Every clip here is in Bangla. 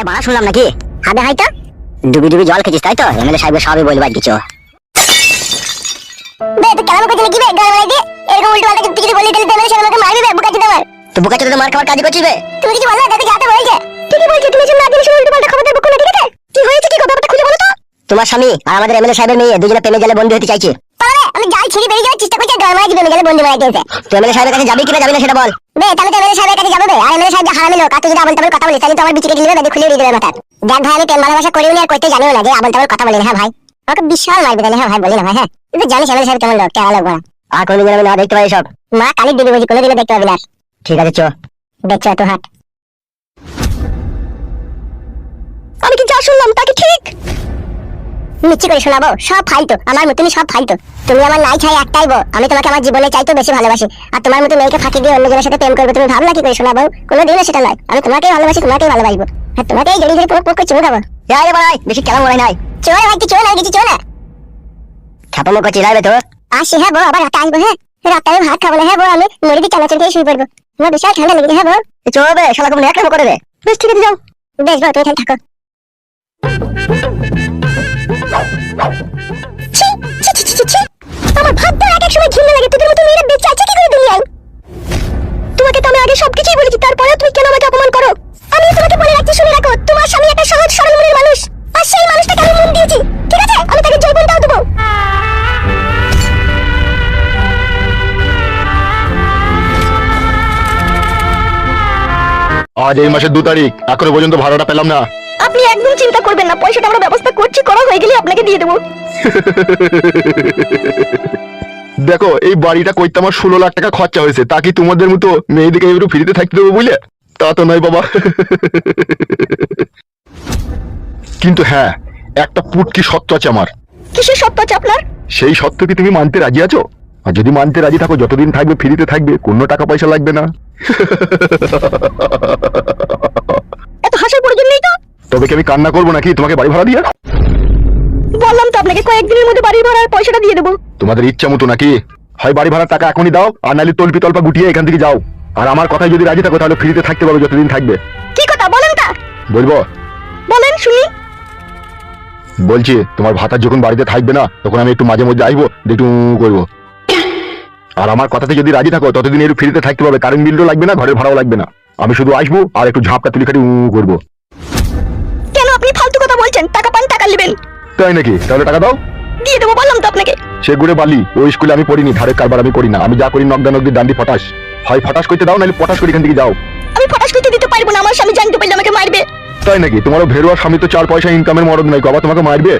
কানে বাড়া শুনলাম নাকি? হবে হয়তো ডুবি ডুবি জল খেয়েছিস তাই তো? এমএলএ সাহেব সবই বলব আর কিছু গাল মার খাওয়ার কাজ করছিস বে? তুমি কিছু বলো তাতে যাতে বলেছে ঠিকই বলছি তুমি না শুনে উল্টো পাল্টা খবর দেবো কোন ঠিক আছে কি হয়েছে কি? খুলে বলো তো। তোমার স্বামী আর আমাদের এমএলএ সাহেবের মেয়ে দুজনে প্রেমে জালে বন্দী হতে চাইছে। আমি জাল ছিঁড়ে বেরিয়ে যাওয়ার চেষ্টা করছি মারাই দিবে গেলে বন্ধু মারাই দিয়েছে তো এমএলএ সাহেবের কাছে যাবি কিনা যাবি না সেটা বল। বে তাহলে তো এমএলএ সাহেবের কাছে যাব বে। আর এমএলএ সাহেব হারামি লোক আর তুই যদি তাবল কথা বলিস তাহলে তো আমার বিচিকে গিলবে বেঁধে খুলে দিয়ে দেবে মাথার দেখ ভাই আমি প্রেম ভালোবাসা করিও না আর করতে জানিও না যে আবল তাবল কথা বলি না, হ্যাঁ ভাই? আমাকে বিশাল মারবে তাহলে হ্যাঁ ভাই বলি না ভাই হ্যাঁ? তুই জানিস এমএলএ সাহেব কেমন লোক কেমন লোক বড় আর কোনোদিন আমি না দেখতে পাই সব মা কালির দিদি বুঝি কোনোদিনও দেখতে পাবি না ঠিক আছে চো। দেখছ তো হাট আমি কি যা শুনলাম তা কি ঠিক? মিচ্ছি করে শোনাবো সব ফালতু আমার মতনই সব ফালতু। তুমি আমার নাই চাই একটাই বউ। আমি তোমাকে আমার জীবনে চাইতো বেশি ভালোবাসি। আর তোমার মতো মেয়েকে ফাঁকি দিয়ে অন্যজনের সাথে প্রেম করবে তুমি ভাবলা কি করে শোনাবো কোনো দিনও সেটা নয়। আমি তোমাকেই ভালোবাসি তোমাকেই ভালোবাসবো। আর তোমাকেই জড়িয়ে ধরে পুরো পুরো চুমু খাব। আরে বাড়াই বেশি কেমন মনে নাই চোর ভাই তুই চোর না কিছু চোর না। ছাপামো করছি রাইবে তো আসি হ্যাঁ বউ আবার রাতে আসব হ্যাঁ। রাতে আমি ভাত খাব না হ্যাঁ বউ আমি মুড়ি দিয়ে চানাচুর খেয়ে শুয়ে পড়ব। আমার বিশাল ঠান্ডা লেগেছে হ্যাঁ বউ। বে শালা কোন এক করে দে। বেশ ঠিক আছে যাও। বেশ বউ তুমি থাকো। আজ এই মাসের দু তারিখ। এখনও পর্যন্ত ভাড়াটা পেলাম না। আপনি একদম চিন্তা করবেন না পয়সাটা আমরা ব্যবস্থা করছি করা হয়ে গেলে আপনাকে দিয়ে দেবো। দেখো এই বাড়িটা করতে আমার ষোলো লাখ টাকা খরচা হয়েছে। তা কি তোমাদের মতো মেয়েদিকে একটু ফ্রিতে থাকতে দেবো বুঝলে? তা তো নয় বাবা। কিন্তু হ্যাঁ একটা পুটকি সত্য আছে আমার। কিসের সত্য আছে আপনার? সেই সত্য কি তুমি মানতে রাজি আছো? আর যদি মানতে রাজি থাকো যতদিন থাকবে ফ্রিতে থাকবে কোনো টাকা পয়সা লাগবে না। তবে কি আমি কান্না করব নাকি? তোমাকে বাড়ি ভাড়া দিয়ে বললাম তো আপনাকে কয়েকদিনের মধ্যে বাড়ি ভাড়ার পয়সাটা দিয়ে দেবো। তোমাদের ইচ্ছা মতো নাকি? হয় বাড়ি ভাড়ার টাকা এখনই দাও আর নাহলে তল্পি তল্পা গুটিয়ে এখান থেকে যাও। আর আমার কথায় যদি রাজি থাকো তাহলে ফ্রিতে থাকতে পারবে যতদিন থাকবে। কি কথা? বলেন তা। বলব? বলেন শুনি। বলছি তোমার ভাতার যখন বাড়িতে থাকবে না তখন আমি একটু মাঝে মধ্যে আসব একটু করব। আর আমার কথাতে যদি রাজি থাকো ততদিন একটু ফ্রিতে থাকতে পারবে কারেন্ট বিলও লাগবে না ঘরের ভাড়াও লাগবে না। আমি শুধু আসব আর একটু ঝাপটা তুলি খাটি উঁ করব। বলছেন টাকা পান টাকা নেবেন। তাই নাকি? তাহলে টাকা দাও। দিয়ে দেবো বললাম তো আপনাকে। সে ঘুরে বালি ওই স্কুলে আমি পড়িনি ধারের কারবার আমি করি না। আমি যা করি নকদা নকদি ডান্ডি ফটাস। হয় ফটাস করতে দাও নাহলে পটাস করে এখান থেকে যাও। আমি ফটাস করতে দিতে পারব না আমার স্বামী জানতে পারলে আমাকে মারবে। তাই নাকি? তোমারও ভেরুয়ার স্বামী তো চার পয়সা ইনকামের মরদ নাই আবার তোমাকে মারবে?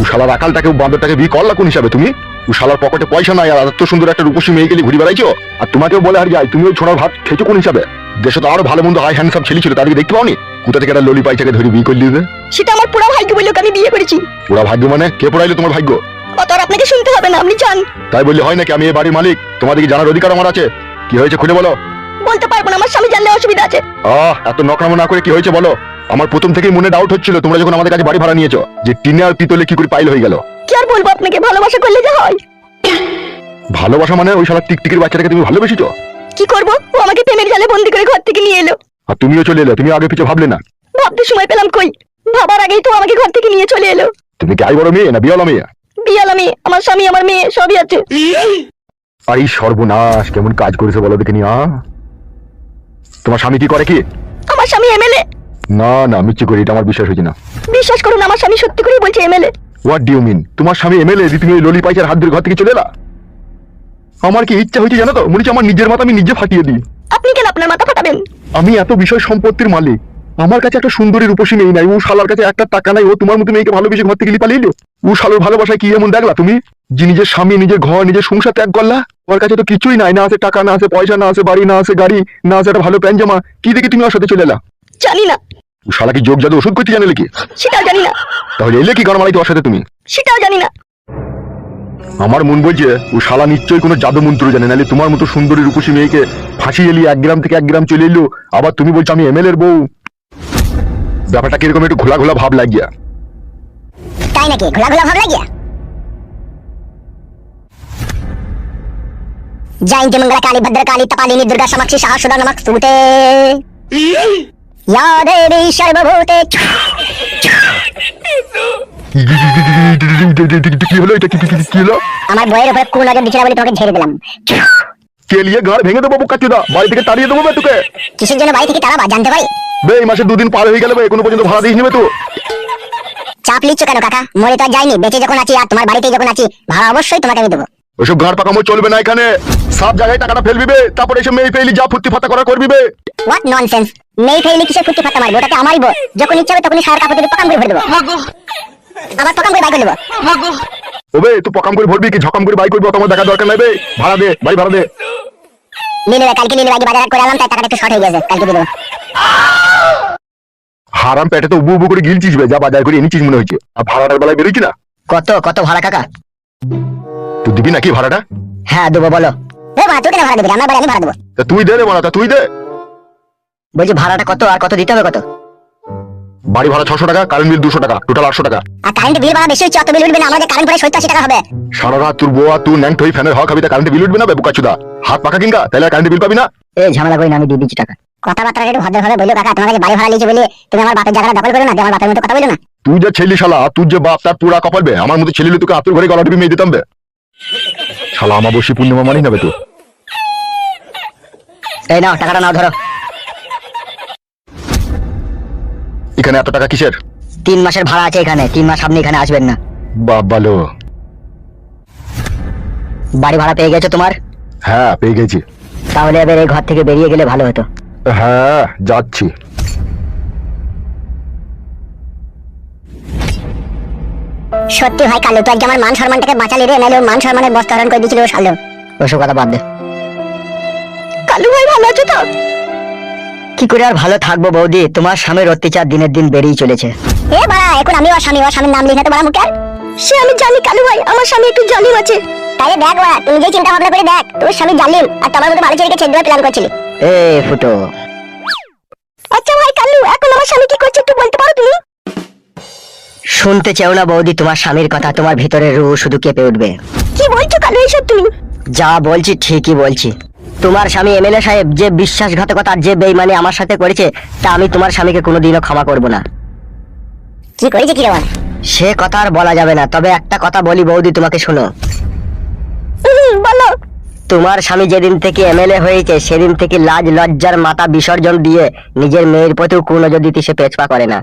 ও শালার আকালটাকে বান্দরটাকে বিয়ে করলা কোন হিসাবে তুমি? উশালার পকেটে পয়সা নাই আর এত সুন্দর একটা রূপসী মেয়ে গেলে ঘুরে বেড়াইছো? আর তোমাকেও বলে আর যাই তুমি ওই ছোড়ার ভাত খেয়েছো কোন হিসাবে? দেশে তো আরও ভালো মন্দ হাই হ্যান্ডসাম ছেলে ছিল তাদেরকে দেখতে পাওনি? কোথা থেকে একটা ললি পাইচাকে ধরে বিয়ে করলি যে? সেটা আমার পুরো ভাগ্য বলে আমি বিয়ে করেছি। ওরা ভাগ্য মানে? কে পড়াইলো তোমার ভাগ্য? অত আর আপনাকে শুনতে হবে না আপনি যান। তাই বললে হয় নাকি আমি এই বাড়ির মালিক? তোমাদেরকে জানার অধিকার আমার আছে? কি হয়েছে খুলে বলো। বলতে পারব না আমার স্বামী জানলে অসুবিধা আছে। আহ এত নকরামো না করে কি হয়েছে বলো? আমার প্রথম থেকেই মনে ডাউট হচ্ছিল তোমরা যখন আমাদের কাছে বাড়ি ভাড়া নিয়েছো যে টিনে আর পিতলে কি করে পাইল হয়ে গেল। কি আর বলব আপনাকে ভালোবাসা করলে যা হয়? ভালোবাসা মানে ওই শালা টিকটিকির বাচ্চাটাকে তুমি ভালোবেসেছো? কি করব? ও আমাকে প্রেমের জালে বন্দি করে ঘর থেকে নিয়ে এলো। আর তুমিও চলে এলে তুমি আগে পিছে ভাবলে না। ভাবতে সময় পেলাম কই? ভাবার আগেই তো আমাকে ঘর থেকে নিয়ে চলে এলো। তুমি কি আই বড় মেয়ে না বিয়ালা মেয়ে? বিয়াল আমি আমার স্বামী আমার মেয়ে সবই আছে। আর এই সর্বনাশ কেমন কাজ করেছে বলো দেখে নিয়া তোমার স্বামী কি করে কি? আমার স্বামী এমএলএ না না মিচ্ছি করি এটা আমার বিশ্বাস হয়েছে না। বিশ্বাস করুন আমার স্বামী সত্যি করেই বলছে এমএলএ হোয়াট ডিউ মিন তোমার স্বামী এমএলএ তুমি ওই ললি পাইচার হাত ধরে ঘর থেকে চলে এলা? আমার কি ইচ্ছা হয়েছে জানো তো? মনে হচ্ছে আমার নিজের মাথা আমি নিজে ফাটিয়ে দিই। আপনি কেন আপনার মাথা ফাটাবেন? আমি এত বিষয় সম্পত্তির মালিক। আমার কাছে একটা সুন্দরী রূপসী মেয়ে নাই ও শালার কাছে একটা টাকা নাই ও তোমার মতো মেয়েকে ভালোবেসে ঘর থেকে পালিয়ে এলো। ও শালোর ভালোবাসায় কি এমন দেখলা তুমি? যে নিজের স্বামী নিজের ঘর নিজের সংসার ত্যাগ করলা? ওর কাছে তো কিছুই নাই না আছে টাকা না আছে পয়সা না আছে বাড়ি না আছে গাড়ি না আছে একটা ভালো প্যান্ট জামা। কি দেখে তুমি ওর সাথে চলে এলা? জানি না। ও শালা কি যোগ জাদু ওষুধ করতে জানে কি সেটাও জানি না। তাহলে এলে কি গান মারাইতে ওর সাথে তুমি? সেটাও জানি না। আমার মন বলছে ও শালা নিশ্চয়ই কোনো জাদু মন্ত্র জানে নাহলে তোমার মতো সুন্দরী রূপসী মেয়েকে ফাঁসি এলি এক গ্রাম থেকে এক গ্রাম চলে এলো আবার তুমি বলছো আমি এমএলএ এর বউ ব্যাপারটা কিরকম একটু ঘোলা ঘোলা ভাব লাগিয়া তাই নাকি ঘোলা ঘোলা ভাব লাগিয়া জয়ন্তী মঙ্গলা কালী ভদ্র কালী तपालिनी दुर्गा समक्षी साहसुदा नमक स्तुते ইয়া দেবী সর্বভূতে কি হলো? এটা কি কি- কি- কি হলো? আমার বইয়ের উপরে কোন নজর দিছিল বলে তোমাকে ঝেড়ে দিলাম। কেলিয়ে ঘর ভেঙে দেবো কাচুদা বাড়ি থেকে তাড়িয়ে দেবো তোকে কিসের জন্য বাড়ি থেকে জানতে পারি? বে এই মাসে দুদিন পার হয়ে গেল বে কোনো পর্যন্ত ভাড়া দিস নিবে তো চাপ লিচ্ছ কেন কাকা? মরে তো আর যাইনি বেঁচে যখন আছি আর তোমার বাড়িতে যখন আছি ভাড়া অবশ্যই তোমাকে আমি দেবো। ওসব গাড় পাকামো চলবে না এখানে। সব জায়গায় টাকাটা ফেলবি বে তারপরে এসে মেয়ে ফেলি যা ফুর্তি ফাতা করা করবি বে হোয়াট ননসেন্স মেয়ে ফেলে কিসের ফুটি ফাটা মারবো? ওটাতে আমারই বউ। যখন ইচ্ছা হবে তখনই সার কাপড় দিয়ে পকাম করে ভরে দেবো। আবার পকাম করে বাই করে দেবো। ওবে তুই পকাম করে ভরবি কি? ঝকাম করে বাই করবি তোমার দেখা দরকার নাই বে। ভাড়া দে বাড়ি ভাড়া দে। নিয়ে নেবে কালকে নিয়ে নেবে আগে বাজার করে আনলাম তাই টাকাটা একটু শর্ট হয়ে গেছে কালকে দিয়ে দেবো। হারাম পেটে তো উবু উবু করে গিলছিস বে যা বাজার করে এনেছিস মনে হচ্ছে আর ভাড়াটার বেলায় বেরোচ্ছি না। কত কত ভাড়া কাকা? তুই দিবি নাকি ভাড়াটা? হ্যাঁ দেবো বলো। এ তুই কেন ভাড়া দিবি? আমার বাড়ি আমি ভাড়া দেবো। তা তুই দে রে মারা তা তুই দে। বলছি ভাড়াটা কত আর কত দিতে হবে কত? বাড়ি ভাড়া ছশো টাকা কারেন্ট বিল দুশো টাকা টোটাল আটশো টাকা। আর কারেন্ট বিল বেশি হচ্ছে অত বিল উঠবে না আমাদের কারেন্ট পরে সত্তর আশি টাকা হবে। সারা রাত তোর বউ আর তুই ন্যাংট হয়ে ফ্যানের হওয়া খাবি তা কারেন্ট বিল উঠবে না বে বুকাচুদা হাত পাকা কিংকা তাহলে কারেন্ট বিল পাবি না। এই ঝামেলা করি না আমি দিয়ে দিচ্ছি টাকা। কথাবার্তা একটু ভদ্রভাবে বলল কাকা তোমার কাছে বাড়ি ভাড়া নিয়েছে বলে তুমি আমার বাপের জায়গাটা দখল করো না আমার বাপের মতো কথা বলো না। তুই যে ছেলে শালা তুই যে বাপ তার পুরা কপাল বে আমার মতো ছেলে তোকে আতুর ঘরে গলা টিপে মেয়ে দিতাম বে। শালা আমার পূর্ণিমা মানি না বে তুই এই নাও টাকাটা নাও ধরো। এখানে এত টাকা কিসের? তিন মাসের ভাড়া আছে এখানে তিন মাস আপনি এখানে আসবেন না। বাপ ভালো বাড়ি ভাড়া পেয়ে গেছো তোমার? হ্যাঁ পেয়ে গেছি। তাহলে এবার এই ঘর থেকে বেরিয়ে গেলে ভালো হতো। হ্যাঁ যাচ্ছি। সত্যি ভাই কালু তুই আজকে আমার মান সম্মানটাকে বাঁচালি রে নাহলে ওর মান সম্মানের বস্তা হরণ করে দিয়েছিল ও শালো। ওসব কথা বাদ দে। কালু ভাই ভালো আছো তো? কি করে আর ভালো থাকব বৌদি? তোমার স্বামীর অত্যাচার দিনের দিন বেড়েই চলেছে। এ বাড়া এখন আমি ওর স্বামী ওর স্বামীর নাম লিখে তো বাড়া মুখে আর? সে আমি জানি কালু ভাই আমার স্বামী একটু জালিম আছে। তাই দেখ বাড়া তুই যে চিন্তা ভাবনা করে দেখ তোর স্বামী জালিম আর তোমার মতো ভালো ছেলেকে ছেড়ে দেওয়ার প্ল্যান করছিলি। এ ফুটো। আচ্ছা ভাই কালু এখন আমার স্বামী কি করছে একটু বলতে পারো তুমি? শুনতে চাও না বৌদি তোমার স্বামীর কথা তোমার ভিতরে রু শুধু কেঁপে উঠবে। কি বলছো কালু এইসব তুমি? যা বলছি ঠিকই বলছি। তোমার স্বামী এমএলএ সাহেব যে বিশ্বাসঘাতকতা আর যে বেইমানি আমার সাথে করেছে তা আমি তোমার স্বামীকে কোনোদিনও ক্ষমা করব না। কি করেছে কি রে সে কথা আর বলা যাবে না তবে একটা কথা বলি বৌদি তোমাকে শোনো। বলো। তোমার স্বামী যেদিন থেকে এমএলএ হয়েছে সেদিন থেকে লাজ লজ্জার মাথা বিসর্জন দিয়ে নিজের মেয়ের প্রতিও কোনো যদি সে পেছপা করে না।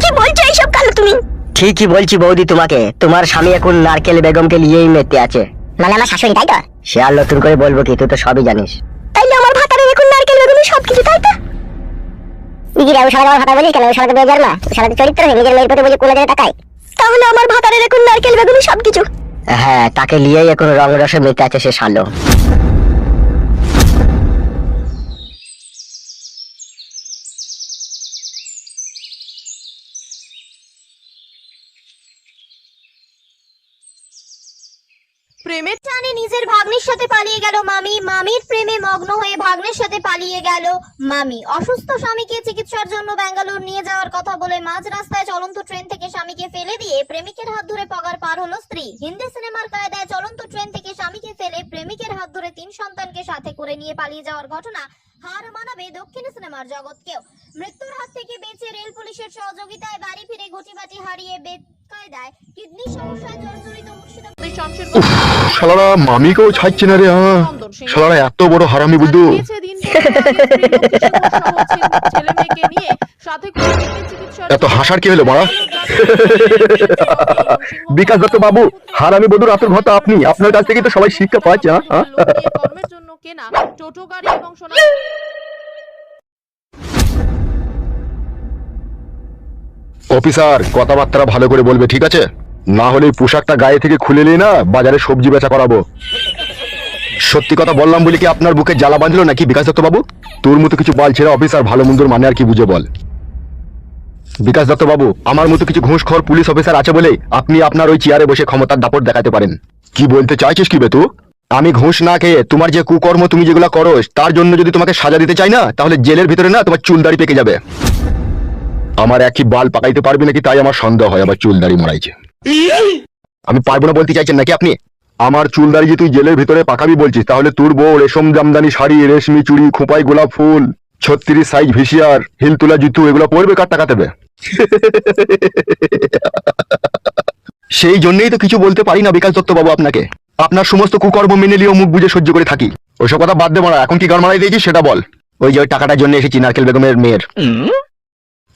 কি বলছো এইসব কালু তুমি? ঠিকই বলছি বৌদি তোমাকে। তোমার স্বামী এখন নারকেল বেগমকে নিয়েই মেতে আছে। মানে আমার শাশুড়ি তাই তো? সে আর নতুন করে বলব কি তুই তো সবই জানিস। তাইলে আমার ভাতারের এখন নারকেল বেগুনি সবকিছু তাই তো? ইগিরা ও আমার ভাতা বলিস কেন ও বেজার না ও শালাকে চরিত্র হয়ে নিজের মেয়ের প্রতি বলি কোন জায়গায় তাকায় তাহলে আমার ভাতারের এখন নারকেল বেগুনি সবকিছু। হ্যাঁ তাকে নিয়েই এখন রং রসে মেতে আছে সে শালো প্রেমের টানে নিজের ভাগ্নের সাথে পালিয়ে গেল মামি মামির মগ্ন হয়ে ভাগ্নের সাথে পালিয়ে গেল মামি। অসুস্থ স্বামীকে চিকিৎসার জন্য ব্যাঙ্গালোর নিয়ে যাওয়ার কথা বলে মাঝ রাস্তায় চলন্ত ট্রেন থেকে স্বামীকে ফেলে দিয়ে প্রেমিকের হাত ধরে পগার পার হলো স্ত্রী। হিন্দি সিনেমার কায়দায় চলন্ত ট্রেন থেকে স্বামীকে ফেলে প্রেমিকের হাত ধরে তিন সন্তানকে সাথে করে নিয়ে পালিয়ে যাওয়ার ঘটনা হার মানাবে দক্ষিণ সিনেমার জগৎকেও। মৃত্যুর হাত থেকে বেঁচে রেল পুলিশের সহযোগিতায় বাড়ি ফিরে গুটিবাটি হারিয়ে বেকায়দায় কিডনি সমস্যায় জর্জরিত মুর্শিদাবাদ। শালারা মামিকেও ছাড়ছে না রে হ্যাঁ। শালারা এত বড় হারামি বুদ্ধু। এত হাসার কি হলো মারা? বিকাশ দত্ত বাবু হারামি বধুর আসল ঘটা আপনি। আপনার কাছ থেকে তো সবাই শিক্ষা পাচ্ছে হ্যাঁ? কর্মের জন্য কেনা টোটো গাড়ি এবং সোনা অফিসার কথাবার্তা ভালো করে বলবে ঠিক আছে? না হলে পোশাকটা গায়ে থেকে খুলে নিয়ে না বাজারে সবজি বেচা করাবো। সত্যি কথা বললাম বলে কি আপনার বুকে জ্বালা বাঁধলো নাকি বিকাশ দত্ত বাবু তোর মতো কিছু বাল ছেড়ে অফিসার ভালো মন্দর মানে আর কি বুঝে বল। বিকাশ দত্ত বাবু আমার মতো কিছু ঘুষখোর পুলিশ অফিসার আছে বলে আপনি আপনার ওই চেয়ারে বসে ক্ষমতার দাপট দেখাতে পারেন। কি বলতে চাইছিস কি বেতু আমি ঘুষ না খেয়ে তোমার যে কুকর্ম তুমি যেগুলো করো তার জন্য যদি তোমাকে সাজা দিতে চাই না তাহলে জেলের ভিতরে না তোমার চুলদাড়ি পেকে যাবে। আমার একই বাল পাকাইতে পারবি নাকি তাই আমার সন্দেহ হয় আবার চুলদাড়ি মারাইছে। আমি পারব না বলতে চাইছেন নাকি আপনি? আমার চুলদাড়ি যে তুই জেলের ভিতরে পাকাবি বলছিস তাহলে তোর বউ রেশম জামদানি শাড়ি রেশমি চুড়ি খোপাই গোলাপ ফুল ছত্রিশ সাইজ ভিসিয়ার হিল তোলা জুতু এগুলো পরবে কার টাকা দেবে সেই জন্যই তো কিছু বলতে পারি না বিকাশ দত্ত বাবু আপনাকে। আপনার সমস্ত কুকর্ম মেনে নিয়েও মুখ বুঝে সহ্য করে থাকি। ওইসব কথা বাদ দে মারা এখন কি গান মারাই দিয়েছি সেটা বল। ওই যে ওই টাকাটার জন্য এসেছি নারকেল বেগমের মেয়ের।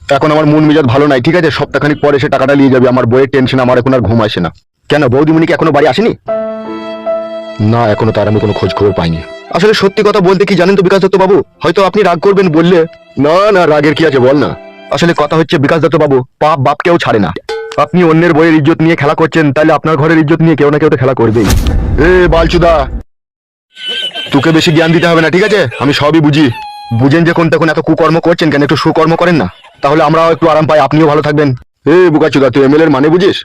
এখন আমার মন মেজাজ ভালো নাই ঠিক আছে? সপ্তাহখানিক পরে সে টাকাটা নিয়ে যাবে আমার বইয়ের টেনশন আমার এখন আর ঘুম আসে না। কেন বৌদিমণি কি এখনও বাড়ি আসেনি? না, এখনও তার আমি কোনো খোঁজ খবর পাইনি। আসলে সত্যি কথা বলতে কি জানেন তো বিকাশ দত্ত বাবু হয়তো আপনি রাগ করবেন বললে। না না, রাগের কি আছে বল না। আসলে কথা হচ্ছে বিকাশ দত্ত বাবু পাপ বাপ কেউ ছাড়ে না। আপনি অন্যের বইয়ের ইজ্জত নিয়ে খেলা করছেন, তাহলে আপনার ঘরের ইজ্জত নিয়ে কেউ না কেউ তো খেলা করবেই। এ, বালচুদা, তোকে বেশি জ্ঞান দিতে হবে না, ঠিক আছে? আমি সবই বুঝি। বুঝেন যে কোন তখন এত কুকর্ম করছেন কেন, একটু সুকর্ম করেন না। তাহলে আমরাও একটু আরাম পাই, আপনিও ভালো থাকবেন। এ, বুকাচুদা, তুই এমএল এর মানে বুঝিস?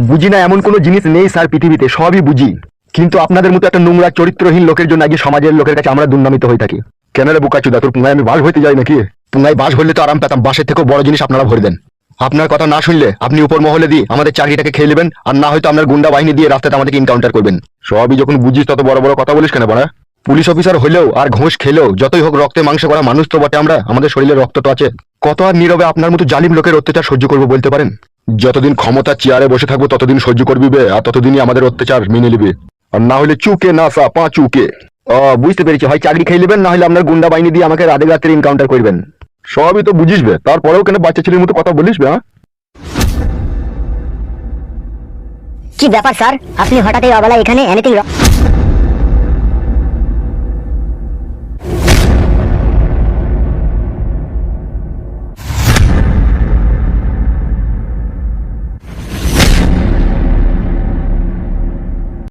বুঝি না এমন কোনো জিনিস নেই, স্যার, পৃথিবীতে, সবই বুঝি। কিন্তু আপনাদের মতো একটা নোংরা, চরিত্রহীন লোকের জন্য আগে সমাজের লোকের কাছে আমরা দুর্নামিত হয়ে থাকি। কেন রে বুকাচুদা তোর পুঙ্গায় আমি বাস হইতে যাই নাকি? পুঙ্গায় বাস হইলে তো আরাম পেতাম, বাসের থেকেও বড় জিনিস আপনারা ভরে দেন। আপনার কথা না শুনলে আপনি উপর মহলে দিয়ে আমাদের চাকরিটাকে খেয়ে নেবেন, আর না হয়তো আপনার গুন্ডা বাহিনী দিয়ে রাস্তাতে আমাদেরকে ইনকাউন্টার করবেন। সবই যখন বুঝিস, তত বড় বড় কথা বলিস কেন বড়া? পুলিশ অফিসার হলেও আর ঘোষ খেলেও যতই হোক রক্তে মাংস করা মানুষ তো বটে আমরা, আমাদের শরীরে রক্ত তো আছে। কত আর নীরবে আপনার মতো জালিম লোকের অত্যাচার সহ্য করব বলতে পারেন? যতদিন ক্ষমতা চেয়ারে বসে থাকব, ততদিন সহ্য করবি বে, আর ততদিনই আমাদের অত্যাচার মেনে নিবি। আর না হলে চুকে না সা, পা চুকে। বুঝতে পেরেছি হয় চাকরি খেয়ে নেবেন, না হলে আপনার গুন্ডা বাহিনী দিয়ে আমাকে রাতে রাত্রে ইনকাউন্টার করবেন। সবই তো বুঝিসবে তারপরেও কেন বাচ্চা ছেলের মতো কথা বলিস বে হ্যাঁ? কি ব্যাপার, স্যার? আপনি হঠাৎ এই অবেলায় এখানে এনিথিং